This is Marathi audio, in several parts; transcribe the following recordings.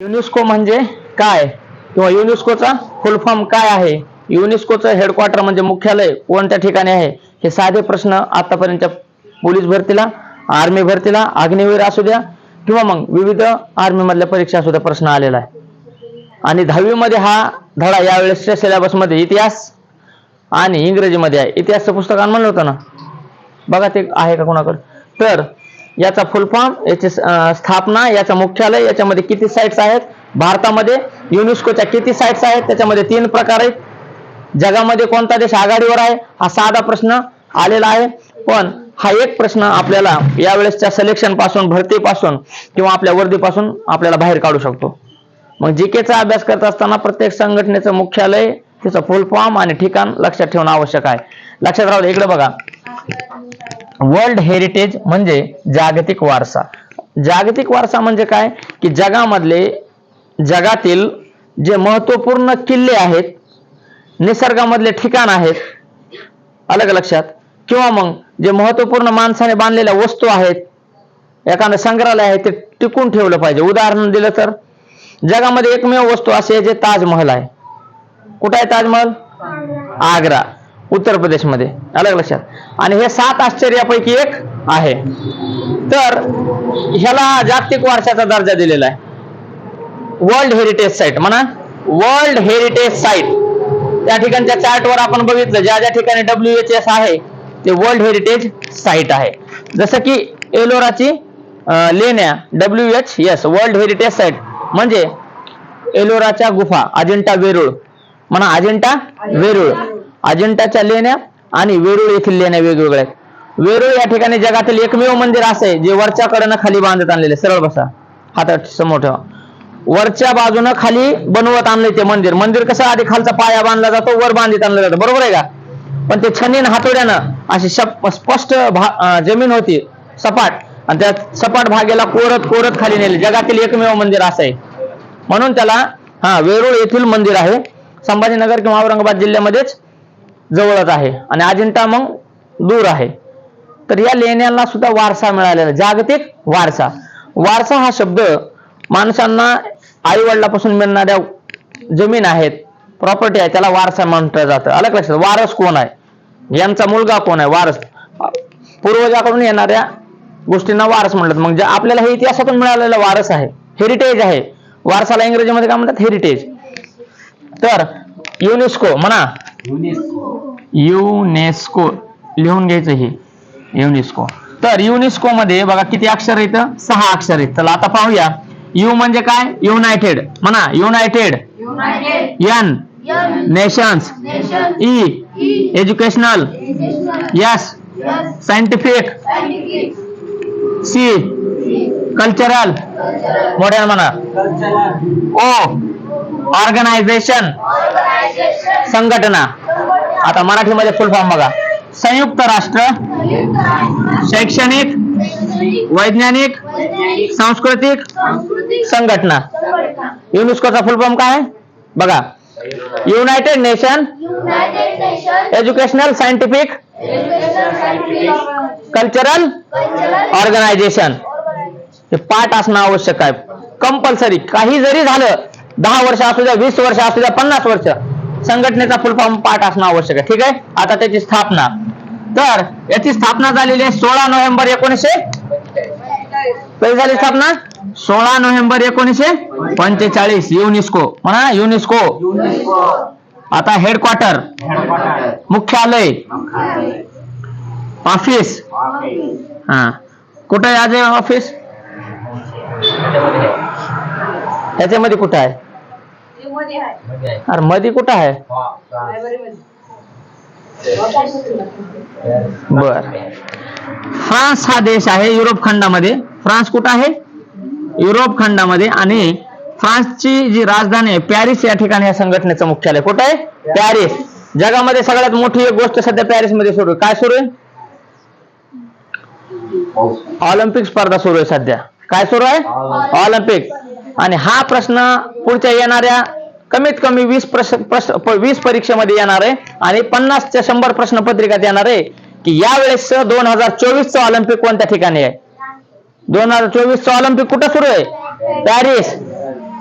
युनेस्को म्हणजे काय? किंवा युनेस्कोचा फुल फॉर्म काय आहे? युनेस्कोचं हेडक्वार्टर म्हणजे मुख्यालय कोणत्या ठिकाणी आहे? हे साधे प्रश्न आतापर्यंत पोलीस भरतीला आर्मी भरतीला अग्निवीर असू द्या किंवा मग विविध आर्मी मधल्या परीक्षा असू द्या प्रश्न आलेला आहे. आणि दहावीमध्ये हा धडा यावेळेसच्या सिलेबसमध्ये इतिहास आणि इंग्रजीमध्ये आहे. इतिहासचं पुस्तक म्हणलं होतं ना? बघा ते आहे का कोणाकडे? तर याचा फुल फॉर्म याची स्थापना याचं मुख्यालय याच्यामध्ये किती साईट्स आहेत? भारतामध्ये युनेस्कोच्या किती साईट्स आहेत? त्याच्यामध्ये तीन प्रकार आहेत. जगामध्ये कोणता देश आघाडीवर आहे? हा साधा प्रश्न आलेला आहे. पण हा एक प्रश्न आपल्याला यावेळेसच्या सिलेक्शनपासून भरतीपासून किंवा आपल्या वर्दीपासून आपल्याला बाहेर काढू शकतो. मग जीकेचा अभ्यास करत असताना प्रत्येक संघटनेचं मुख्यालय तिचं फुल फॉर्म आणि ठिकाण लक्षात ठेवणं आवश्यक आहे. लक्षात राहू इकडे बघा. वर्ल्ड हेरिटेज म्हणजे जागतिक वारसा. जागतिक वारसा म्हणजे काय? की जगामधले जगातील जे महत्त्वपूर्ण किल्ले आहेत निसर्गामधले ठिकाण आहेत अलग लक्षात. किंवा मग जे महत्त्वपूर्ण माणसाने बांधलेल्या वस्तू आहेत एखादं संग्रहालय आहे ते टिकून ठेवलं पाहिजे. उदाहरण दिलं तर जगामध्ये एकमेव वस्तू अशी आहे जे ताजमहल आहे. कुठं आहे ताजमहल? आग्रा. उत्तर प्रदेशमध्ये. अलग लक्षात? आणि हे सात आश्चर्यापैकी एक आहे. तर ह्याला जागतिक वारशाचा दर्जा दिलेला आहे. वर्ल्ड हेरिटेज साईट म्हणा. World heritage site. त्या ठिकाणच्या चार्टवर आपण बघितलं ज्या ज्या ठिकाणी डब्ल्यू एच एस आहे ते वर्ल्ड हेरिटेज साईट आहे. जसं की एलोराची लेण्या W H S world heritage site. म्हणजे एलोराच्या गुफा अजिंठा वेरूळ. म्हणा अजिंठा वेरूळ. अजिंठाच्या लेण्या आणि वेरूळ येथील लेण्या वेगवेगळ्या आहेत. वेरूळ या ठिकाणी जगातील एकमेव मंदिर असं आहे जे वरच्या कडेनं खाली बांधत आणलेले सरळ बसा. हातात समोर ठेवा. वरच्या बाजूनं खाली बनवत आणलंय ते मंदिर. मंदिर कसं आधी खालचा पाया बांधला जातो वर बांधित आणलं जातं. बरोबर आहे का? पण ते छनीन हातोड्यानं अशी शप- स्पष्ट जमीन होती सपाट. आणि त्या सपाट भागेला कोरत कोरत खाली नेले. जगातील एकमेव मंदिर असं आहे. म्हणून त्याला हा वेरूळ येथील मंदिर आहे. संभाजीनगर किंवा औरंगाबाद जिल्ह्यामध्येच जवळच आहे आणि अजिंठा मग दूर आहे. तर या लेण्यांना सुद्धा वारसा मिळालेला जागतिक वारसा. वारसा हा शब्द माणसांना आई वडिलापासून मिळणाऱ्या जमीन आहेत प्रॉपर्टी आहे त्याला वारसा म्हटलं जातं. अलग लक्षात? वारस कोण आहे? यांचा मुलगा कोण आहे? वारस. पूर्वजाकडून येणाऱ्या गोष्टींना वारस म्हणतात. मग जे आपल्याला हे इतिहासातून मिळालेला वारस आहे हेरिटेज आहे. वारसाला इंग्रजीमध्ये काय म्हणतात? हेरिटेज तर युनेस्को म्हणा युनेस्को. लिहून घ्यायचं हे. युनेस्को. तर युनेस्को मध्ये बघा किती अक्षर आहेत? सहा अक्षर आहेत. तर आता पाहूया. यू म्हणजे काय? युनायटेड. म्हणा united. Young nations. E. Educational. S. Scientific. C. Cultural. मोठ्या म्हणा. ओ. ऑर्गनायझेशन संघटना. आता मराठीमध्ये फुल फॉर्म बघा. संयुक्त राष्ट्र शैक्षणिक वैज्ञानिक सांस्कृतिक संघटना. युनेस्कोचा फुल फॉर्म काय? बघा. United nation educational scientific cultural cultural organisation हे पाठ असणं आवश्यक आहे. कंपल्सरी काही जरी झालं दहा वर्ष असू द्या वीस वर्ष असू द्या पन्नास वर्ष संघटनेचा फुल फॉर्म पाठ असणं आवश्यक आहे ठीक आहे? आता त्याची स्थापना. तर याची स्थापना झालेली आहे सोळा नोव्हेंबर एकोणीसशे कधी झाली स्थापना? सोळा नोव्हेंबर एकोणीसशे पंचेचाळीस युनेस्को. म्हणा युनेस्को. आता हेडक्वार्टर मुख्यालय. ऑफिस हा. कुठं आहे आज ऑफिस त्याच्यामध्ये कुठं आहे? अरे मध्ये कुठं आहे? बर. फ्रान्स हा देश आहे युरोप खंडामध्ये. फ्रान्स कुठं आहे? युरोप खंडामध्ये. आणि फ्रान्सची जी राजधानी आहे पॅरिस या ठिकाणी या संघटनेचं मुख्यालय कुठं आहे? पॅरिस. जगामध्ये सगळ्यात मोठी एक गोष्ट सध्या पॅरिस मध्ये सुरू आहे. काय सुरू आहे? ऑलिम्पिक स्पर्धा सुरू आहे सध्या. काय सुरू आहे? ऑलिम्पिक. आणि हा प्रश्न पुढच्या येणाऱ्या कमीत कमी वीस प्रश्न प्रश्न वीस परीक्षेमध्ये येणार आहे. आणि पन्नास ते शंभर प्रश्न पत्रिकात येणार आहे की यावेळेस दोन हजार चोवीसचं ऑलिम्पिक कोणत्या ठिकाणी आहे? दोन हजार चोवीसचं ऑलिम्पिक कुठं सुरू आहे? पॅरिस.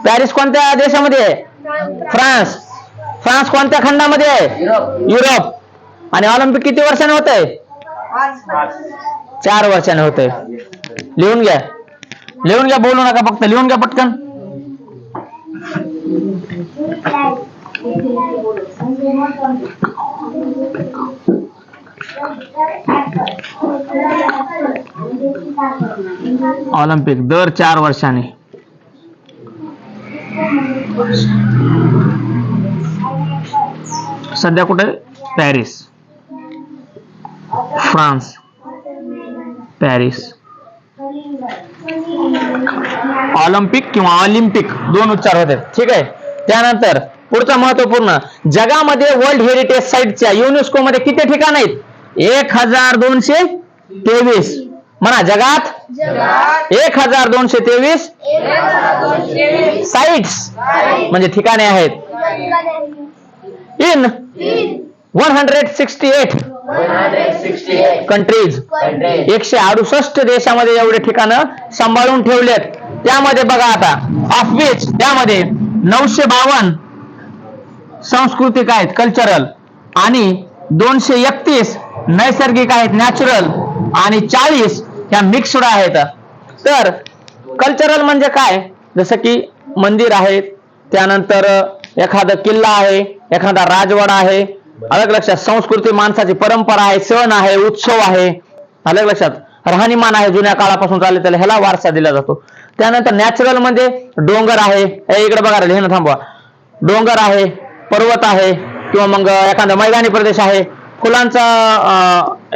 पॅरिस कोणत्या देशामध्ये आहे? फ्रान्स. फ्रान्स कोणत्या खंडामध्ये आहे? युरोप. आणि ऑलिम्पिक किती वर्षाने होत आहे? चार वर्षाने होत आहे. लिहून घ्या. लिहून घ्या बोलू नका फक्त. लिहून घ्या पटकन. ऑलिम्पिक दर चार वर्षाने. सध्या कुठे? पॅरिस. फ्रान्स. पॅरिस. ऑलिम्पिक किंवा ऑलिम्पिक, दोन उच्चार होते. ठीक आहे? त्यानंतर पुढचं महत्त्वपूर्ण जगामध्ये वर्ल्ड हेरिटेज साईटच्या युनेस्को मध्ये किती ठिकाण आहेत? एक हजार दोनशे तेवीस. म्हणा जगात? एक हजार दोनशे तेवीस. साईट्स म्हणजे ठिकाणे आहेत. In one hundred sixty eight 168 countries. एकशे अडुसष्ट देशामध्ये एवढे ठिकाणं सांभाळून ठेवलेत. त्यामध्ये बघा आता ऑफ विच त्यामध्ये नऊशे बावन्न सांस्कृतिक आहेत कल्चरल आणि दोनशे एकतीस नैसर्गिक आहेत नॅचरल आणि चाळीस ह्या मिक्सड आहेत. तर कल्चरल म्हणजे काय? जसं की मंदिर आहेत त्यानंतर एखादा किल्ला आहे एखादा राजवाडा आहे अलग लक्षात संस्कृती माणसाची परंपरा आहे सण आहे उत्सव आहे. अलग लक्षात. राहणीमान आहे जुन्या काळापासून चालले त्याला ह्याला वारसा दिला जातो. त्यानंतर नॅचरल म्हणजे डोंगर आहे. इकडे बघा लिहिणं थांबवा. डोंगर आहे पर्वत आहे किंवा मग एखादा मैदानी प्रदेश आहे फुलांचा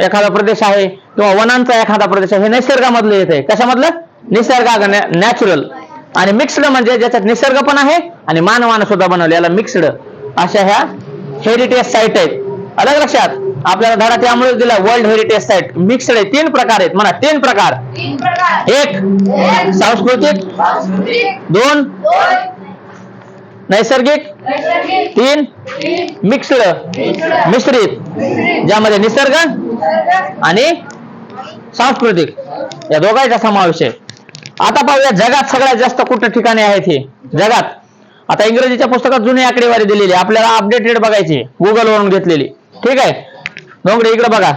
एखादा प्रदेश आहे किंवा वनांचा एखादा प्रदेश आहे हे निसर्गामधलं येते कशामधलं? निसर्ग नॅचरल आणि मिक्सड म्हणजे ज्याच्यात निसर्ग पण आहे आणि मानवानं सुद्धा बनवले याला मिक्सड अशा ह्या हेरिटेज साईट आहेत. अलग लक्षात? आपल्याला धडा त्यामुळे दिला. वर्ल्ड हेरिटेज साईट मिक्सड आहे. तीन प्रकार आहेत. म्हणा तीन प्रकार. तीन प्रकार. एक सांस्कृतिक. दोन नैसर्गिक. तीन मिक्सड. मिश्र मिश्रित. ज्यामध्ये निसर्ग आणि सांस्कृतिक. या दोघांचा समावेश आहे. आता पाहूया जगात सगळ्यात जास्त कुठं ठिकाणे आहेत हे? जगात. आता इंग्रजीच्या पुस्तकात जुनी आकडेवारी दिलेली. आपल्याला अपडेटेड बघायची गुगल वरून घेतलेली. ठीक आहे? डोंगरे इकडे बघा.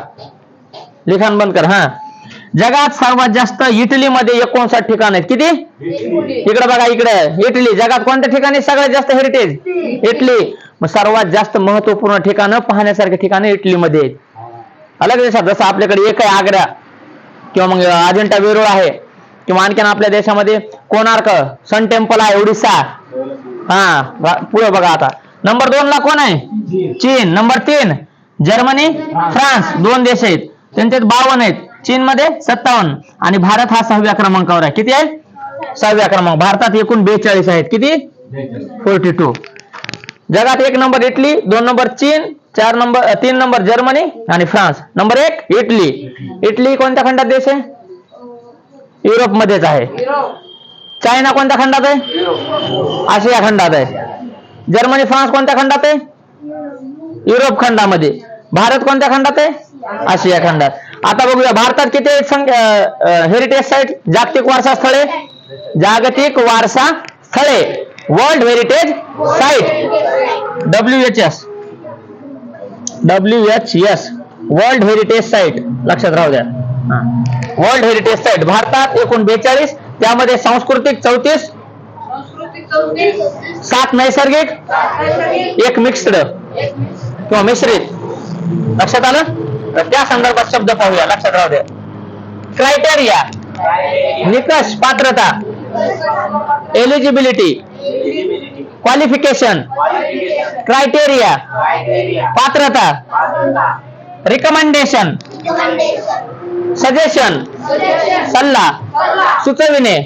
लिखाण बंद कर हा. जगात सर्वात जास्त इटलीमध्ये एकोणसाठ ठिकाण आहेत. किती? इकडे बघा इकडे. इटली. जगात कोणत्या ठिकाणी सगळ्यात जास्त हेरिटेज इटली. मग सर्वात जास्त महत्त्वपूर्ण ठिकाणं पाहण्यासारखे ठिकाणं इटलीमध्ये आहेत. अलग देशात जसं आपल्याकडे एक आहे आग्रा किंवा मग अजिंठा वेरूळ आहे किंवा आणखीन आपल्या देशामध्ये कोणार्क सन टेम्पल आहे ओडिसा. हा पुढे बघा आता. नंबर दोन ला कोण आहे? चीन. नंबर तीन. जर्मनी फ्रान्स दोन देश आहेत. त्यांच्यात बावन्न आहेत. चीन मध्ये सत्तावन्न. आणि भारत हा सहाव्या क्रमांकावर आहे. किती आहे? सहाव्या क्रमांक. भारतात एकूण बेचाळीस आहेत. किती? Forty two. जगात एक नंबर इटली दोन नंबर चीन चार नंबर तीन नंबर जर्मनी आणि फ्रान्स. नंबर एक इटली. इटली कोणत्या खंडात देश आहे? युरोप मध्येच आहे. चायना कोणत्या खंडात आहे? आशिया खंडात आहे. जर्मनी फ्रान्स कोणत्या खंडात आहे? युरोप खंडामध्ये. भारत कोणत्या खंडात आहे? आशिया खंडात. आता बघूया भारतात किती हेरिटेज साईट जागतिक वारसा स्थळे जागतिक वारसा स्थळे world heritage site W H S W H S world heritage site लक्षात राहू द्या. वर्ल्ड हेरिटेज साईट भारतात एकूण बेचाळीस त्यामध्ये सांस्कृतिक चौतीस. सात नैसर्गिक. एक मिक्सड किंवा मिश्रित. लक्षात आलं? तर त्या संदर्भात शब्द पाहूया. लक्षात राहू द्या. क्रायटेरिया निकष पात्रता. एलिजिबिलिटी क्वालिफिकेशन क्रायटेरिया पात्रता. रिकमेंडेशन सजेशन सल्ला. सुचविणे.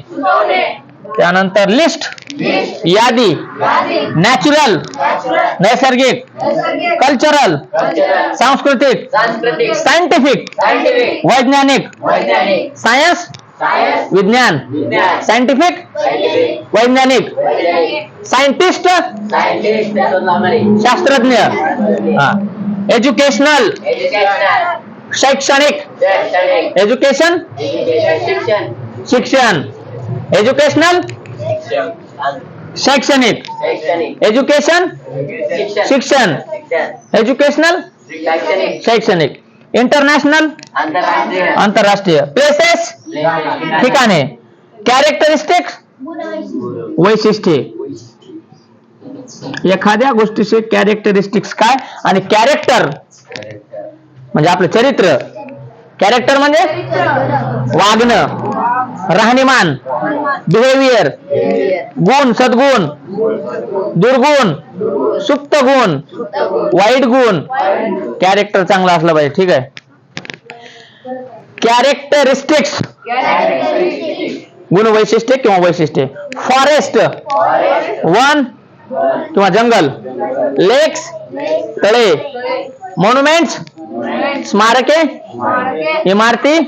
त्यानंतर लिस्ट यादी नॅचरल नैसर्गिक कल्चरल सांस्कृतिक सायंटिफिक वैज्ञानिक सायन्स विज्ञान सायंटिफिक वैज्ञानिक सायंटिस्ट शास्त्रज्ञ एज्युकेशनल शैक्षणिक. एज्युकेशन शिक्षण. एज्युकेशनल शैक्षणिक शैक्षणिक एज्युकेशन शिक्षण एज्युकेशनल शैक्षणिक इंटरनॅशनल आंतरराष्ट्रीय आंतरराष्ट्रीय प्लेसेस ठिकाणे कॅरेक्टरिस्टिक्स वैशिष्ट्ये एखाद्या गोष्टीचे कॅरेक्टरिस्टिक्स काय आणि कॅरेक्टर म्हणजे आपलं चरित्र कॅरेक्टर म्हणजे वागणं राहणीमान बिहेवियर गुण, सद्गुण, दुर्गुण, सुप्त गुण, वाईट गुण. कॅरेक्टर चांगला असला पाहिजे, ठीक आहे. कॅरेक्टरिस्टिक्स गुण वैशिष्ट्य किंवा वैशिष्ट्ये? फॉरेस्ट वन किंवा जंगल. लेक्स तळे. मॉन्युमेंट्स स्मारके. इमारती.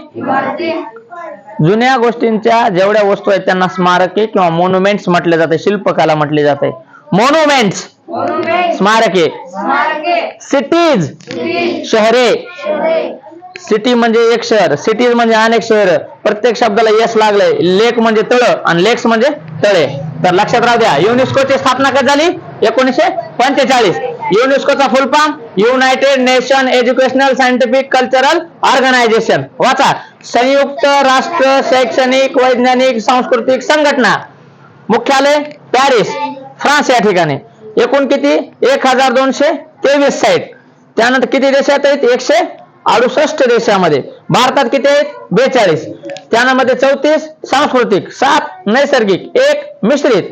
जुन्या गोष्टींच्या जेवढ्या वस्तू आहेत त्यांना स्मारके किंवा मॉन्युमेंट्स म्हटले जाते शिल्पकला म्हटली जाते. मॉन्युमेंट्स स्मारके. सिटीज शहरे. सिटी म्हणजे एक शहर. सिटीज म्हणजे अनेक शहर. प्रत्येक शब्दाला यश लागलंय. लेक म्हणजे तळ आणि लेक्स म्हणजे तळे. तर लक्षात राहू द्या. युनेस्कोची स्थापना कधी झाली? एकोणीसशे पंचेचाळीस. युनेस्कोचा full form united nation educational scientific cultural organisation वाचा. संयुक्त राष्ट्र शैक्षणिक वैज्ञानिक सांस्कृतिक संघटना. मुख्यालय पॅरिस फ्रान्स या ठिकाणी. एकूण किती? एक हजार दोनशे तेवीस साईट. त्यानंतर किती देशात आहेत? एकशे अडुसष्ट देशामध्ये. भारतात किती आहेत? बेचाळीस. त्यामध्ये चौतीस सांस्कृतिक. सात नैसर्गिक. एक मिश्रित.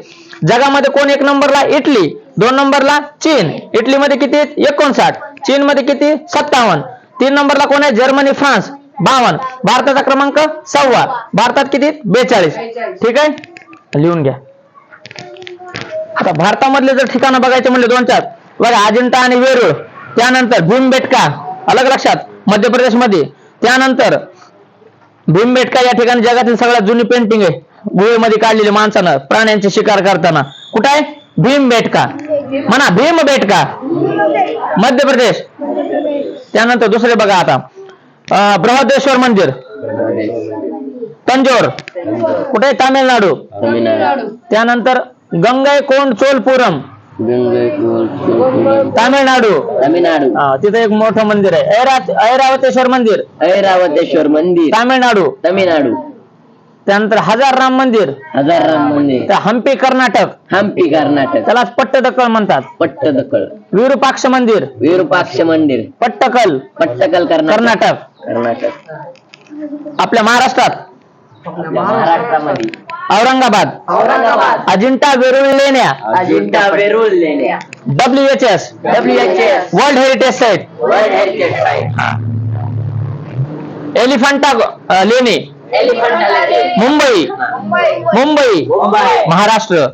जगामध्ये कोण एक नंबरला? इटली. दोन नंबरला? चीन. इटलीमध्ये किती आहेत? एकोणसाठ. चीनमध्ये किती? सत्तावन्न. तीन नंबरला कोण आहे? Germany France. बावन्न भारताचा क्रमांक सव्वा. भारतात किती? बेचाळीस. ठीक आहे? लिहून घ्या. आता भारतामधले जर ठिकाणं बघायचे म्हणले दोन चार. बघा अजिंठा आणि वेरूळ. त्यानंतर भीमबेटका. अलग लक्षात. मध्य प्रदेशमध्ये त्यानंतर भीमबेटका या ठिकाणी जगातील सगळ्यात जुनी पेंटिंग आहे. गुहेमध्ये काढलेली माणसानं प्राण्यांची शिकार करताना. कुठं आहे? भीमबेटका. म्हणा भीमबेटका. मध्य प्रदेश त्यानंतर दुसरे बघा आता. बृहदेश्वर मंदिर. तंजोर. कुठे? तामिळनाडू. तमिळनाडू. त्यानंतर गंगैकोंड चोलपुरम. तामिळनाडू. तमिळनाडू. हा, तिथे एक मोठं मंदिर आहे. ऐरा- ऐरावतेश्वर मंदिर. ऐरावतेश्वर मंदिर. तामिळनाडू. तमिळनाडू. त्यानंतर हजार राम मंदिर हजार राम मंदिर. त्या हम्पी कर्नाटक. हम्पी कर्नाटक. त्याला पट्टदकल म्हणतात. पट्टदकळ विरुपाक्ष मंदिर. विरूपाक्ष मंदिर. पट्टकल. पट्टकल कर्नाटक. कर्नाटक. कर्नाटक. आपल्या महाराष्ट्रात. आपल्या महाराष्ट्रामध्ये. औरंगाबाद. औरंगाबाद. अजिंठा वेरूळ लेण्या. अजिंठा वेरूळ लेण्या. W H S WHS world heritage site world heritage site Elephanta अ, लेणी. मुंबई. मुंबई. महाराष्ट्र.